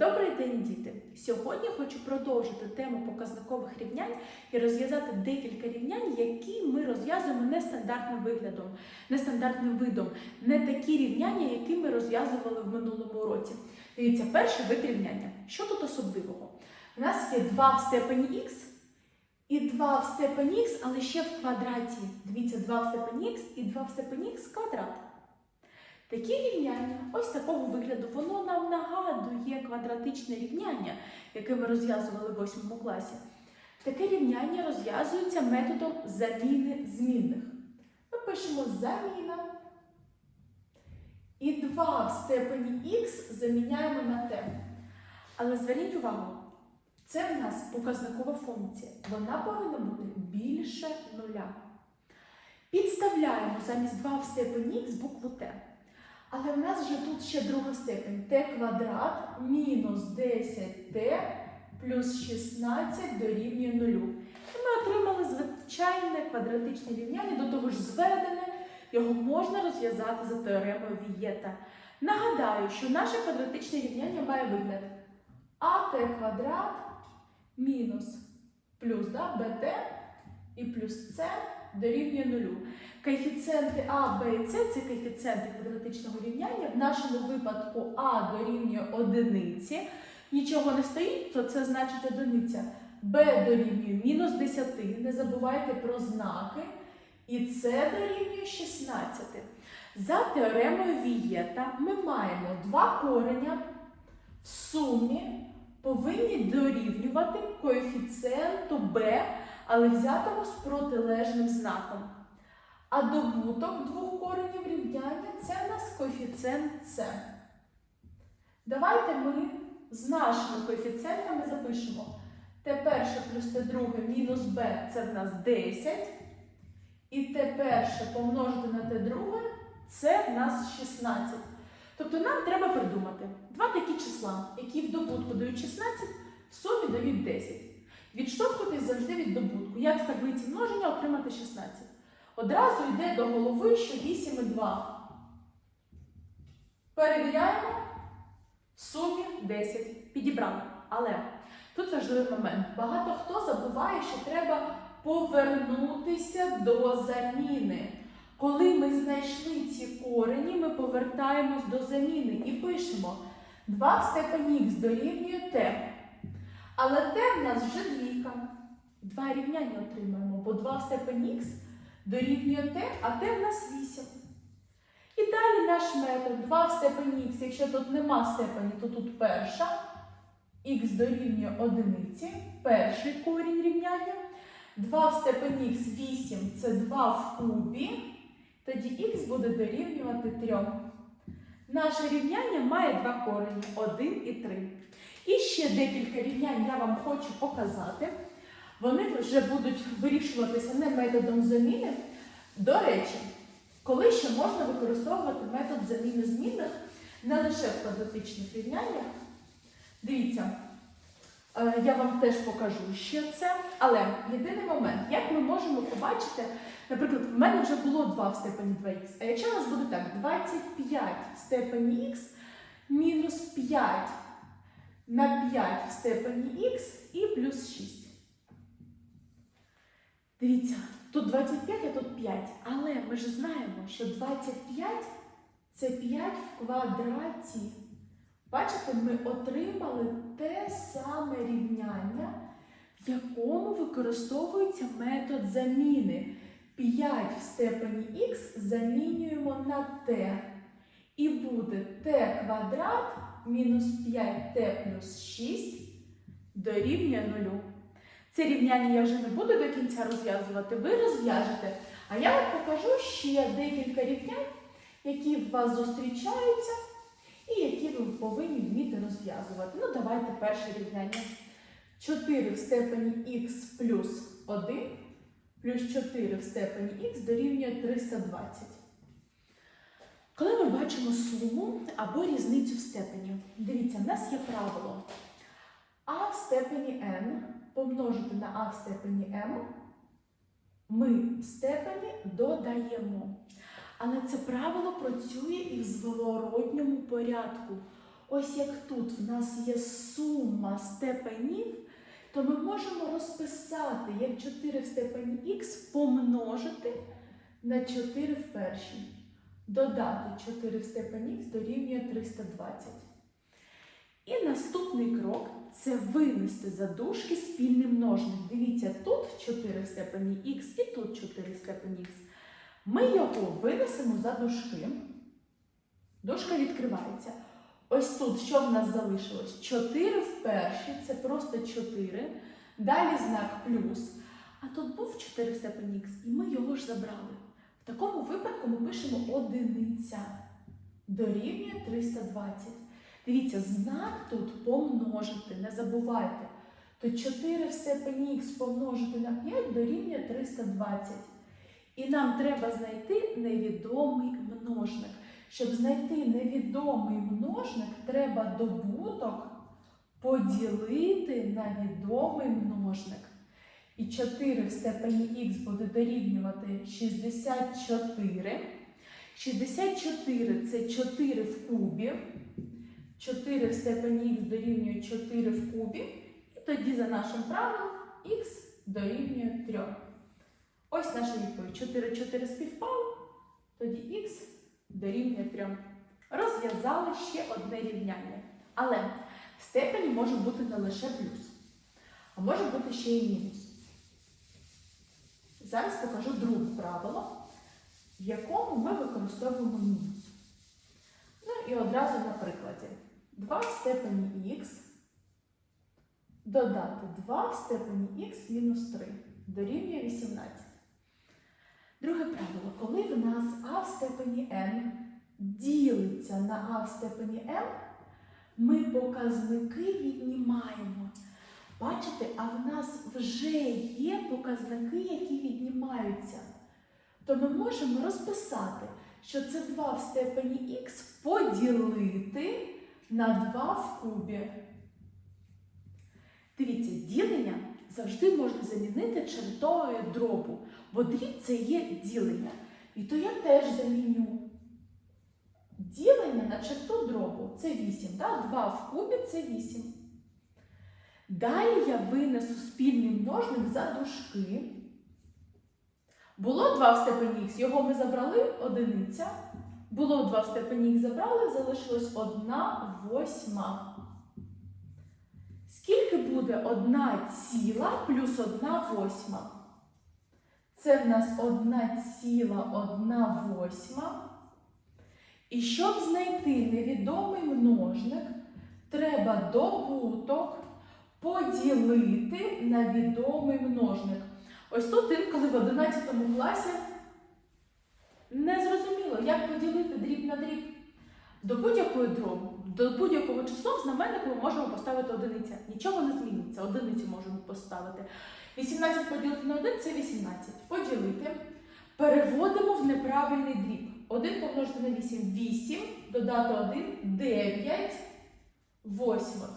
Добрий день, діти! Сьогодні хочу продовжити тему показникових рівнянь і розв'язати декілька рівнянь, які ми розв'язуємо нестандартним виглядом, нестандартним видом, не такі рівняння, які ми розв'язували в минулому році. Дивіться, перше вид рівняння. Що тут особливого? У нас є 2 в степені х і 2 в степені х, але ще в квадраті. Дивіться, 2 в степені х і 2 в степені х квадрат. Такі рівняння, ось такого вигляду, воно нам нагадує квадратичне рівняння, яке ми розв'язували в 8 класі. Таке рівняння розв'язується методом заміни змінних. Ми пишемо заміна. І 2 в степені х заміняємо на t. Але зверніть увагу, це в нас показникова функція. Вона повинна бути більше нуля. Підставляємо замість 2 в степені х букву t. Але в нас же тут ще друга степень t квадрат мінус 10t плюс 16 дорівнює 0. І ми отримали звичайне квадратичне рівняння, до того ж зведене, його можна розв'язати за теоремою Вієта. Нагадаю, що наше квадратичне рівняння має вигляд ат квадрат мінус плюс да, bt і плюс c дорівнює 0. Коефіцієнти А, Б і С це коефіцієнти квадратичного рівняння. В нашому випадку А дорівнює одиниці. Нічого не стоїть, то це значить одиниця. Б дорівнює мінус 10. Не забувайте про знаки. І С дорівнює 16. За теоремою Вієта ми маємо два кореня в сумі повинні дорівнювати коефіцієнту Б, але взятому з протилежним знаком. А добуток двох коренів рівняння це в нас коефіцієнт С. Давайте ми з нашими коефіцієнтами запишемо Т перше плюс Т друге мінус Б це в нас 10. І Т перше помножити на Т друге це в нас 16. Тобто нам треба придумати два такі числа, які в добутку дають 16, в сумі дають 10. Відштовхуватись завжди від добутку. Як з таблиці множення отримати 16? Одразу йде до голови, що 8 і 2. Перевіряємо. В сумі 10. Підібрали. Але тут важливий момент. Багато хто забуває, що треба повернутися до заміни. Коли ми знайшли ці корені, ми повертаємось до заміни і пишемо 2 в степені х дорівнює t. Але t в нас вже двійка. Два рівняння отримаємо, бо 2 в степені х дорівнює t, а t в нас 8. І далі наш метод 2 в степені х, якщо тут нема степені, то тут перша. х дорівнює одиниці, перший корінь рівняння. 2 в степені х 8 це 2 в кубі. Тоді х буде дорівнювати 3. Наше рівняння має два корені 1 і 3. І ще декілька рівнянь я вам хочу показати. Вони вже будуть вирішуватися не методом заміни. До речі, коли ще можна використовувати метод заміни змінних не лише в квадратичних рівняннях. Дивіться, е, я вам теж покажу ще це. Але єдиний момент, як ми можемо побачити, наприклад, в мене вже було 2 в степені 2х. А якщо у нас буде так, 25 в степені х мінус 5 на 5 в степені х і плюс 6. Дивіться, тут 25, а тут 5. Але ми ж знаємо, що 25 це 5 в квадраті. Бачите, ми отримали те саме рівняння, в якому використовується метод заміни. 5 в степені х замінюємо на t. І буде t квадрат мінус 5t плюс 6 дорівнює 0. Це рівняння я вже не буду до кінця розв'язувати, ви розв'яжете. А я вам покажу ще декілька рівнянь, які в вас зустрічаються і які ви повинні вміти розв'язувати. Ну, давайте перше рівняння. 4 в степені х плюс 1 плюс 4 в степені х дорівнює 320. Коли ми бачимо суму або різницю в степені, дивіться, в нас є правило а в степені n помножити на а в степені m, ми степені додаємо. Але це правило працює і в зворотньому порядку. ось як тут в нас є сума степенів, то ми можемо розписати, як 4 в степені х помножити на 4 в першій. Додати 4 в степені х дорівнює 320. І наступний крок це винести за дужки спільний множник. Дивіться, тут 4 в степені х і тут 4 в степені х. Ми його винесемо за дужки. Дужка відкривається. Ось тут що в нас залишилось? 4 в першій, це просто 4. Далі знак плюс. А тут був 4 в степені х, і ми його ж забрали. В такому випадку ми пишемо одиниця. Дорівнює 320. Дивіться, знак тут помножити, не забувайте. То 4 в степені х помножити на 5 дорівнює 320. І нам треба знайти невідомий множник. Щоб знайти невідомий множник, треба добуток поділити на відомий множник. І 4 в степені х буде дорівнювати 64. 64 це 4 в кубі. 4 в степені х дорівнює 4 в кубі. І тоді за нашим правилом х дорівнює 3. Ось наша відповідь. 4 4 співпало, тоді х дорівнює 3. Розв'язали ще одне рівняння. Але в степені може бути не лише плюс, а може бути ще й мінус. Зараз покажу друге правило, в якому ми використовуємо мінус. Ну і одразу на прикладі. 2 в степені х додати 2 в степені х мінус 3 дорівнює 18. Друге правило. Коли в нас а в степені n ділиться на а в степені n, ми показники віднімаємо. Бачите, а в нас вже є показники, які віднімаються. То ми можемо розписати, що це 2 в степені х поділити на 2 в кубі. Дивіться, ділення завжди можна замінити чертою дробу, бо дріб це є ділення. І то я теж заміню. Ділення на черту дробу це 8. Да? 2 в кубі це 8. Далі я винесу спільний множник за дужки. Було 2 в степені х, його ми забрали одиниця. Було 2 в степені х забрали, залишилось 1 восьма. Скільки буде 1 ціла плюс 1 восьма? Це в нас 1 ціла 1 восьма. І щоб знайти невідомий множник, треба добуток поділити на відомий множник. Ось тут інколи в 11 класі не зрозуміло, як поділити дріб на дріб. До будь-якої дробу, до будь-якого числа в знаменнику ми можемо поставити одиниця. Нічого не зміниться, одиниці можемо поставити. 18 поділити на 1 це 18. Поділити. Переводимо в неправильний дріб. 1 помножити на 8 8, додати 1 9 восьмих.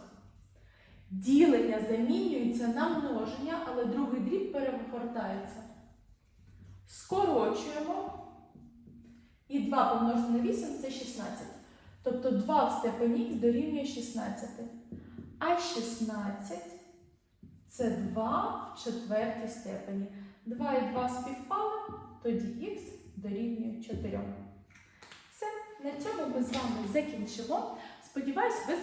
Ділення замінюється на множення, але другий дріб перегортається. Скорочуємо. І 2 помножити на 8 це 16. Тобто 2 в степені х дорівнює 16. А 16 це 2 в четвертій степені. 2 і 2 співпали, тоді х дорівнює 4. Все, на цьому ми з вами закінчимо. Сподіваюсь, ви